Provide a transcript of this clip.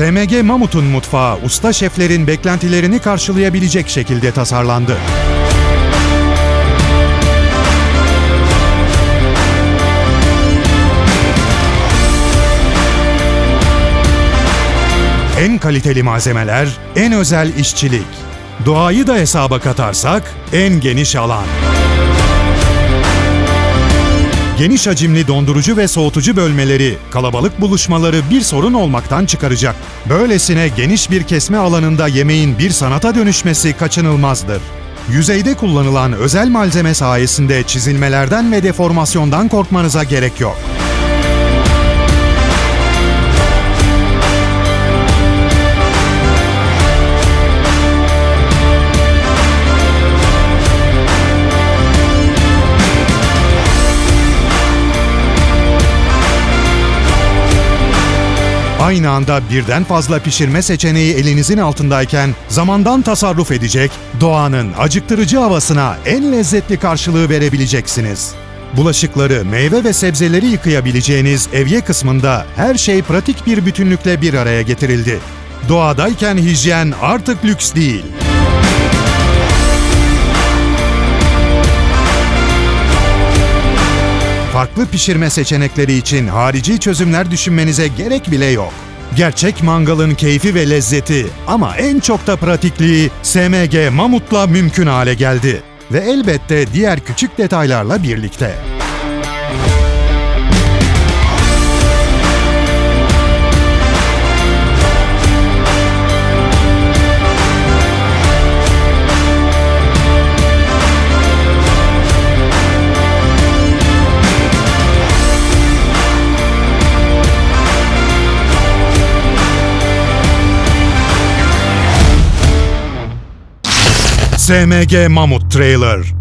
SMG Mamut'un mutfağı usta şeflerin beklentilerini karşılayabilecek şekilde tasarlandı. En kaliteli malzemeler, en özel işçilik. Doğayı da hesaba katarsak en geniş alan. Geniş hacimli dondurucu ve soğutucu bölmeleri, kalabalık buluşmaları bir sorun olmaktan çıkaracak. Böylesine geniş bir kesme alanında yemeğin bir sanata dönüşmesi kaçınılmazdır. Yüzeyde kullanılan özel malzeme sayesinde çizilmelerden ve deformasyondan korkmanıza gerek yok. Aynı anda birden fazla pişirme seçeneği elinizin altındayken zamandan tasarruf edecek, doğanın acıktırıcı havasına en lezzetli karşılığı verebileceksiniz. Bulaşıkları, meyve ve sebzeleri yıkayabileceğiniz evye kısmında her şey pratik bir bütünlükle bir araya getirildi. Doğadayken hijyen artık lüks değil. Farklı pişirme seçenekleri için harici çözümler düşünmenize gerek bile yok. Gerçek mangalın keyfi ve lezzeti ama en çok da pratikliği SMG Mamut'la mümkün hale geldi. Ve elbette diğer küçük detaylarla birlikte. SMG Mamut Trailer